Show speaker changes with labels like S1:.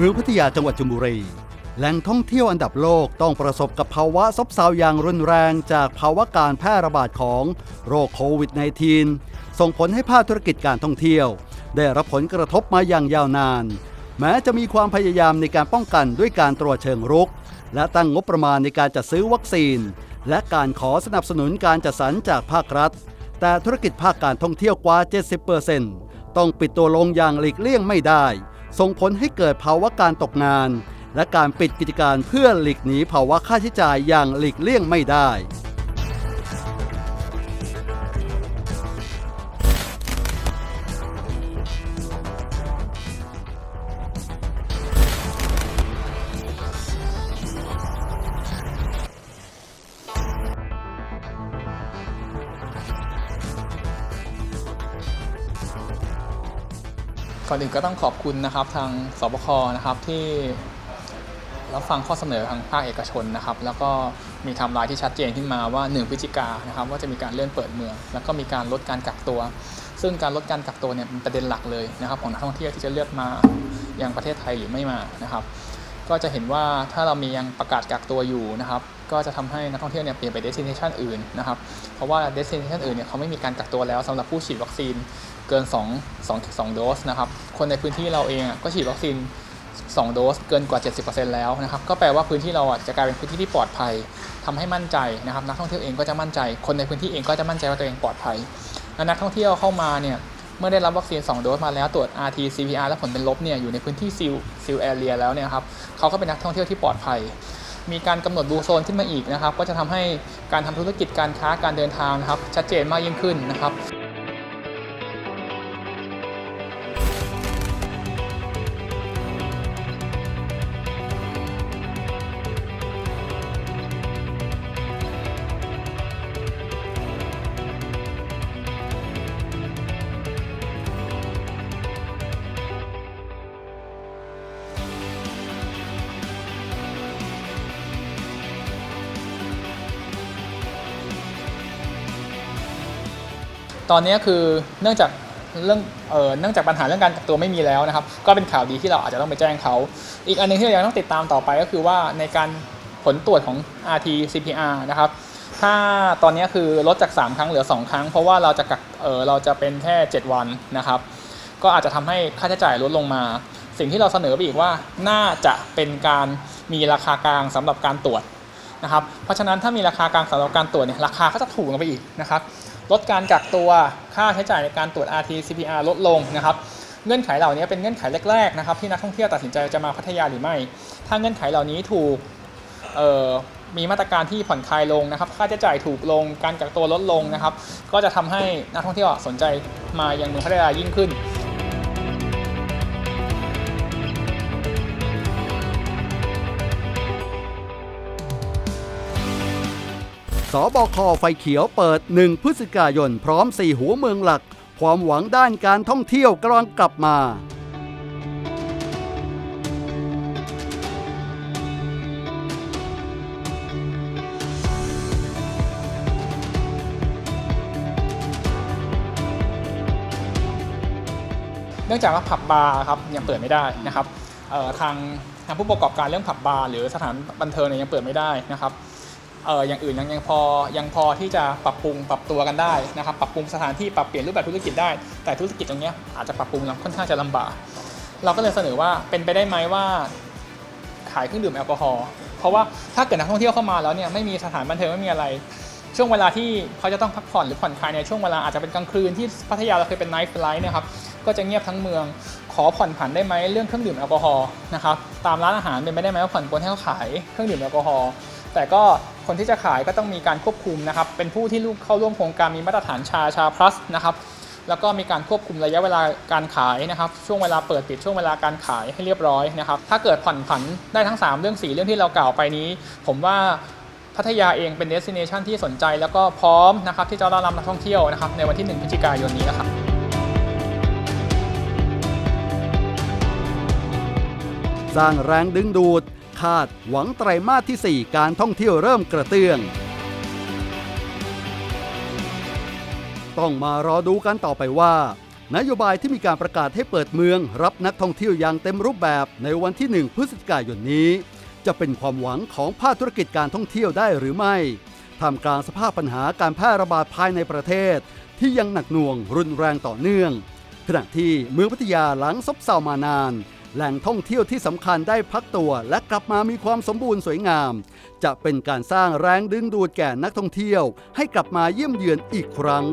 S1: เมืองพัทยาจังหวัดชลบุรีแหล่งท่องเที่ยวอันดับโลกต้องประสบกับภาวะซบเซาอย่างรุนแรงจากภาวะการแพร่ระบาดของโรคโควิด -19 ส่งผลให้ภาคธุรกิจการท่องเที่ยว ได้รับผลกระทบมาอย่างยาวนาน แม้จะมีความพยายามในการป้องกันด้วยการตรวจเชิงรุก และตั้งงบประมาณในการจัดซื้อวัคซีน และการขอสนับสนุนการจัดสรรจากภาครัฐ แต่ธุรกิจภาคการท่องเที่ยวกว่า 70%ต้องปิดตัวลงอย่างหลีกเลี่ยงไม่ได้ ส่งผลให้เกิดภาวะการตกงาน และการปิดกิจการเพื่อหลีกหนีภาวะค่าใช้จ่ายอย่างหลีกเลี่ยงไม่ได้
S2: ก่อนอื่นก็ต้องขอบคุณนะครับทางสบคนะครับที่รับฟังข้อเสนอทางภาคเอกชนนะครับ แล้วก็มีทำลายที่ชัดเจนขึ้นมาว่า 1พฤศจิกานนะครับว่าจะมีการเลื่อนเปิดเมือง แล้วก็มีการลดการกักตัว ซึ่งการลดการกักตัวเนี่ยเป็นประเด็นหลักเลยนะครับของนักท่องเที่ยวที่จะเลือกมายังประเทศไทยหรือไม่มานะครับ ก็จะเห็นว่าถ้าเรามียังประกาศกักตัวอยู่นะครับ ก็จะทำให้นักท่องเที่ยวเนี่ยเปลี่ยนไป destination อื่นนะครับ เพราะว่า destination อื่นเนี่ยเขาไม่มีการกักตัวแล้วสำหรับผู้ฉีดวัคซีนเกิน 2 2 2 โดสนะครับ คนในพื้นที่เราเองอะก็ฉีดวัคซีน 2 โดสเกินกว่า 70%แล้วนะครับ ก็แปลว่าพื้นที่เราอะจะกลายเป็นพื้นที่ที่ปลอดภัยทำให้มั่นใจนะครับ นักท่องเที่ยวเองก็จะมั่นใจ คนในพื้นที่เองก็จะมั่นใจว่าตัวเองปลอดภัย และนักท่องเที่ยวเข้ามาเนี่ยเมื่อได้รับวัคซีน 2 โดสมาแล้วตรวจ rt cpr และผลเป็นลบเนี่ยอยู่ในพื้นที่ซิลซิลแอเรียแล้วเนี่ยครับเขาก็เป็นนักท่องเที่ยวที่ปลอดภัย มีการกำหนดบูโซนขึ้นมาอีกนะครับ ก็จะทำให้การทำธุรกิจการค้าการเดินทางนะครับชัดเจนมากยิ่งขึ้นนะครับ ตอนนี้คือเนื่องจากเรื่องเอ่อเนื่องจากปัญหาเรื่องการกักตัวไม่มีแล้วนะครับ ก็เป็นข่าวดีที่เราอาจจะต้องไปแจ้งเขา อีกอันหนึงที่เรายังต้องติดตามต่อไปก็คือว่าในการผลตรวจของ rt cpr นะครับถ้าตอนนี้คือลดจาก 3 ครั้งเหลือ 2 ครั้ง เพราะว่าเราจะกักเออเราจะเป็นแค่ 7 วันนะครับ ก็อาจจะทำให้ค่าใช้จ่ายลดลงมา สิ่งที่เราเสนอไปอีกว่าน่าจะเป็นการมีราคากลางสำหรับการตรวจนะครับ เพราะฉะนั้นถ้ามีราคากลางสำหรับการตรวจเนี่ยราคาก็จะถูกลงไปอีกนะครับ ลดการกักตัวค่าใช้จ่ายในการตรวจ rt cpr ลดลงนะครับเงื่อนไขเหล่านี้เป็นเงื่อนไขแรกๆนะครับที่นักท่องเที่ยวตัดสินใจจะมาพัทยาหรือไม่ ถ้าเงื่อนไขเหล่านี้ถูกมีมาตรการที่ผ่อนคลายลงนะครับ ค่าใช้จ่ายถูกลง การกักตัวลดลงนะครับ ก็จะทำให้นักท่องเที่ยวสนใจมายังเมืองพัทยายิ่งขึ้น
S1: สบคไฟเขียวเปิด 1 พฤศจิกายน พร้อม 4 หัวเมืองหลัก ความหวังด้านการท่องเที่ยวกำลังกลับมา
S2: เนื่องจากว่าผับบาร์ครับยังเปิดไม่ได้นะครับทางทางผู้ประกอบการเรื่องผับบาร์หรือสถานบันเทิงเนี่ยยังเปิดไม่ได้นะครับ เอออย่างอื่นยังยังพอยังพอที่จะปรับปรุงปรับตัวกันได้นะครับปรับปรุงสถานที่ปรับเปลี่ยนรูปแบบธุรกิจได้ แต่ธุรกิจตรงนี้อาจจะปรับปรุงแล้วค่อนข้างจะลำบากเราก็เลยเสนอว่าเป็นไปได้ไหมว่าขายเครื่องดื่มแอลกอฮอล์เพราะว่าถ้าเกิดนักท่องเที่ยวเข้ามาแล้วเนี่ยไม่มีสถานบันเทิงไม่มีอะไร ช่วงเวลาที่เขาจะต้องพักผ่อนหรือผ่อนคลายในช่วงเวลาอาจจะเป็นกลางคืนที่พัทยาเราเคยเป็นไนท์ไลท์นะครับก็จะเงียบทั้งเมืองขอผ่อนผันได้ไหมเรื่องเครื่องดื่มแอลกอฮอล์นะครับตามร้านอาหารเป็นไปได้ไหมว่าผ่อนปลนให้เขาขายเครื่องดื่มแอลกอฮอล์แต่ก็ คนที่จะขายก็ต้องมีการควบคุมนะครับ เป็นผู้ที่เข้าร่วมโครงการมีมาตรฐานชาชา plus นะครับ แล้วก็มีการควบคุมระยะเวลาการขายนะครับ ช่วงเวลาเปิดปิดช่วงเวลาการขายให้เรียบร้อยนะครับ ถ้าเกิดผ่อนผันได้ทั้ง 3 เรื่อง 4 เรื่องที่เรากล่าวไปนี้ ผมว่าพัทยาเองเป็น destination ที่สนใจแล้วก็พร้อมนะครับที่จะต้อนรับนักท่องเที่ยวนะครับในวันที่ 1 พฤศจิกายนนี้นะครับ
S1: สร้างแรงดึงดูด คาด หวังไตรมาสที่ 4 การท่องเที่ยวเริ่มกระเตื้อง ต้องมารอดูกันต่อไปว่า นโยบายที่มีการประกาศให้เปิดเมือง รับนักท่องเที่ยวอย่างเต็มรูปแบบในวันที่ 1 พฤศจิกายนนี้ จะเป็นความหวังของภาคธุรกิจการท่องเที่ยวได้หรือไม่ท่ามกลางสภาพปัญหาการแพร่ระบาดภายในประเทศ ที่ยังหนักหน่วงรุนแรงต่อเนื่องขณะที่เมืองพัทยาหลังซบเซามานาน แหล่งท่องเที่ยวที่สำคัญได้พักตัวและกลับมามีความสมบูรณ์สวยงาม จะเป็นการสร้างแรงดึงดูดแก่นักท่องเที่ยว ให้กลับมาเยี่ยมเยือนอีกครั้ง